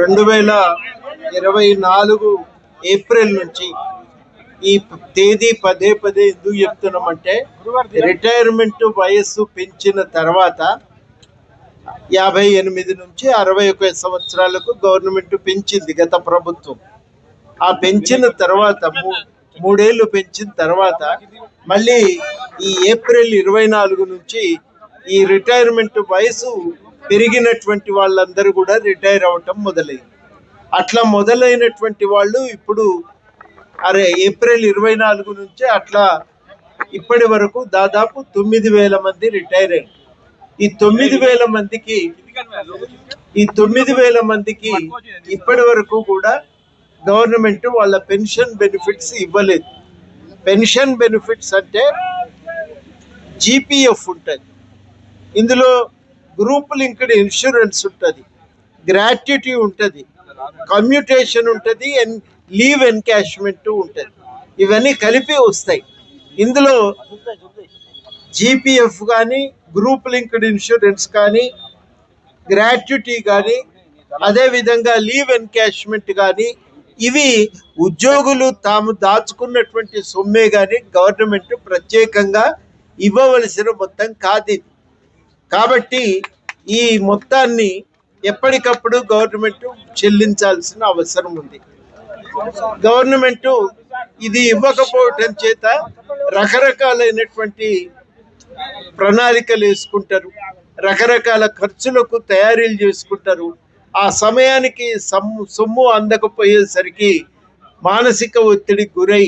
రెండు వేల ఇరవై నాలుగు ఏప్రిల్ నుంచి ఈ తేదీ పదే పదే ఎందుకు చెప్తున్నామంటే రిటైర్మెంట్ వయస్సు పెంచిన తర్వాత యాభై ఎనిమిది నుంచి అరవై ఒక సంవత్సరాలకు గవర్నమెంట్ పెంచింది గత ప్రభుత్వం. ఆ పెంచిన తర్వాత మూ- మూడేళ్ళు పెంచిన తర్వాత మళ్ళీ ఈ ఏప్రిల్ ఇరవై నాలుగు నుంచి ఈ రిటైర్మెంట్ వయసు పెరిగినటువంటి వాళ్ళందరూ కూడా రిటైర్ అవ్వటం మొదలైంది. అట్లా మొదలైనటువంటి వాళ్ళు ఇప్పుడు అరే ఏప్రిల్ ఇరవై నాలుగు నుంచి అట్లా ఇప్పటి వరకు దాదాపు తొమ్మిది వేల మంది రిటైర్ అయ్యారు. ఈ తొమ్మిది వేల మందికి ఈ తొమ్మిది వేల మందికి ఇప్పటి వరకు కూడా గవర్నమెంట్ వాళ్ళ పెన్షన్ బెనిఫిట్స్ ఇవ్వలేదు. పెన్షన్ బెనిఫిట్స్ అంటే జీపీఎఫ్ ఉంటుంది. ఇందులో గ్రూప్ లింక్డ్ ఇన్సూరెన్స్ ఉంటుంది. గ్రాట్యుటీ ఉంటుంది. కమ్యూటేషన్ ఉంటుంది. అండ్ లీవ్ ఎన్కాష్మెంట్ ఉంటుంది. ఇవన్నీ కలిపి వస్తాయి. ఇందులో జీపీఎఫ్ కానీ గ్రూప్ లింక్డ్ ఇన్సూరెన్స్ కానీ గ్రాట్యుటీ కానీ అదేవిధంగా లీవ్ ఎన్కాష్మెంట్ కానీ ఇవి ఉద్యోగులు తాము దాచుకున్నటువంటి సొమ్మే కానీ గవర్నమెంట్ ప్రత్యేకంగా ఇవ్వవలసిన మొత్తం కాదు ఇది. కాబట్టి ఈ మొత్తాన్ని ఎప్పటికప్పుడు గవర్నమెంట్ చెల్లించాల్సిన అవసరం ఉంది. గవర్నమెంట్ ఇది ఇవ్వకపోవటం చేత రకరకాలైనటువంటి ప్రణాళికలు వేసుకుంటారు రకరకాల ఖర్చులకు తయారీలు చేసుకుంటారు. ఆ సమయానికి సొమ్ము సొమ్ము అందకపోయేసరికి మానసిక ఒత్తిడికి గురై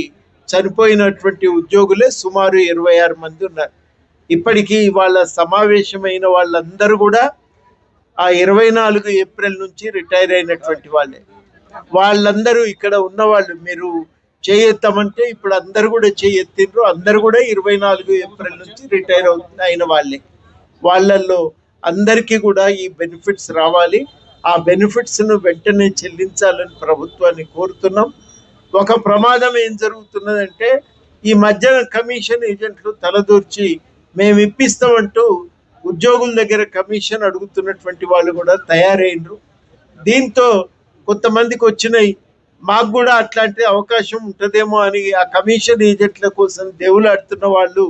చనిపోయినటువంటి ఉద్యోగులే సుమారు ఇరవై ఆరు మంది ఉన్నారు. ఇప్పటికీ వాళ్ళ సమావేశమైన వాళ్ళందరూ కూడా ఆ ఇరవై నాలుగు ఏప్రిల్ నుంచి రిటైర్ అయినటువంటి వాళ్ళే. వాళ్ళందరూ ఇక్కడ ఉన్నవాళ్ళు మీరు చేయెత్తమంటే ఇప్పుడు అందరు కూడా చేయెత్తిండ్రు అందరు కూడా ఇరవై నాలుగు ఏప్రిల్ నుంచి రిటైర్ అయిన వాళ్ళే. వాళ్ళల్లో అందరికీ కూడా ఈ బెనిఫిట్స్ రావాలి. ఆ బెనిఫిట్స్ను వెంటనే చెల్లించాలని ప్రభుత్వాన్ని కోరుతున్నాం. ఒక ప్రమాదం ఏం జరుగుతున్నదంటే ఈ మధ్యన కమిషన్ ఏజెంట్లు తలదూర్చి మేము ఇప్పిస్తామంటూ ఉద్యోగుల దగ్గర కమిషన్ అడుగుతున్నటువంటి వాళ్ళు కూడా తయారైనరు. దీంతో కొంతమందికి వచ్చినాయి. మాకు కూడా అట్లాంటి అవకాశం ఉంటుందేమో అని ఆ కమిషన్ ఏజెంట్ల కోసం దేవులాడుతున్న వాళ్ళు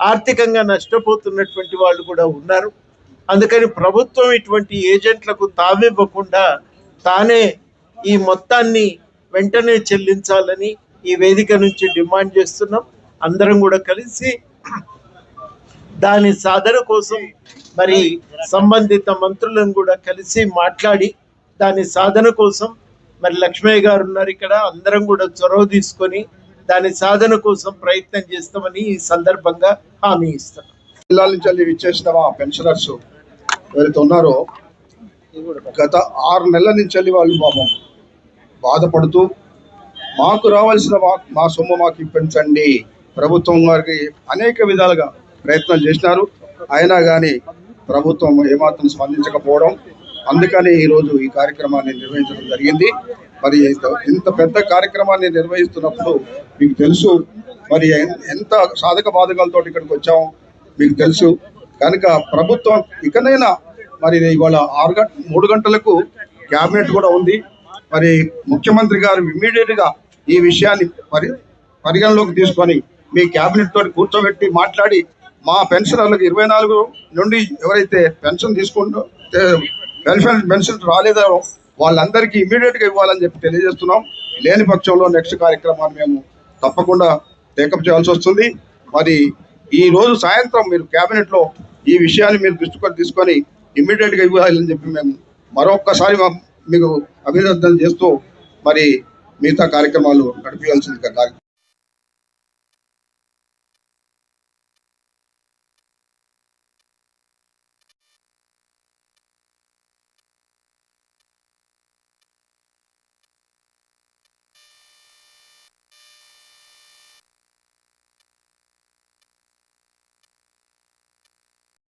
ఆర్థికంగా నష్టపోతున్నటువంటి వాళ్ళు కూడా ఉన్నారు. అందుకని ప్రభుత్వం ఇటువంటి ఏజెంట్లకు తావివ్వకుండా తానే ఈ మొత్తాన్ని వెంటనే చెల్లించాలని ఈ వేదిక నుంచి డిమాండ్ చేస్తున్నాం. అందరం కూడా కలిసి దాని సాధన కోసం మరి సంబంధిత మంత్రులను కూడా కలిసి మాట్లాడి దాని సాధన కోసం మరి లక్ష్మయ్య గారు ఉన్నారు ఇక్కడ. అందరం కూడా చొరవ తీసుకొని దాని సాధన కోసం ప్రయత్నం చేస్తామని ఈ సందర్భంగా హామీ ఇస్తాం. జిల్లాల నుంచి వెళ్ళి ఇచ్చేసిన మా పెన్షనర్స్? ఎవరైతే ఉన్నారో గత ఆరు నెలల నుంచి వెళ్ళి వాళ్ళు పాపం బాధపడుతూ మాకు రావాల్సిన మా మా సొమ్ము మాకు ఇప్పించండి. ప్రభుత్వం వారికి అనేక విధాలుగా ప్రయత్నాలు చేసినారు. అయినా కానీ ప్రభుత్వం ఏమాత్రం స్పందించకపోవడం అందుకని ఈరోజు ఈ కార్యక్రమాన్ని నిర్వహించడం జరిగింది. మరి ఇంత- పెద్ద కార్యక్రమాన్ని నిర్వహిస్తున్నప్పుడు మీకు తెలుసు మరి ఎంత సాధక బాధకాలతో ఇక్కడికి వచ్చాము మీకు తెలుసు. కనుక ప్రభుత్వం ఇకనైనా మరి ఇవాళ ఆరు గంట మూడు గంటలకు క్యాబినెట్ కూడా ఉంది. మరి ముఖ్యమంత్రి గారు ఇమ్మీడియట్గా ఈ విషయాన్ని పరి పరిగణలోకి తీసుకొని మీ క్యాబినెట్ తోటి కూర్చోబెట్టి మాట్లాడి మా పెన్షనర్లకు ఇరవై నాలుగు నుండి ఎవరైతే పెన్షన్ తీసుకుంటూ వెల్ఫేర్ పెన్షన్ రాలేదో వాళ్ళందరికీ ఇమీడియట్గా ఇవ్వాలని చెప్పి తెలియజేస్తున్నాం. లేని పక్షంలో నెక్స్ట్ కార్యక్రమాన్ని మేము తప్పకుండా టేకప్ చేయాల్సి వస్తుంది. మరి ఈ రోజు సాయంత్రం మీరు క్యాబినెట్లో ఈ విషయాన్ని మీరు దృష్టికొని తీసుకొని ఇమ్మీడియట్గా ఇవ్వాలని చెప్పి మేము మరొక్కసారి మా- మీకు అభినందన చేస్తూ మరి మిగతా కార్యక్రమాలు నడిపించాల్సింది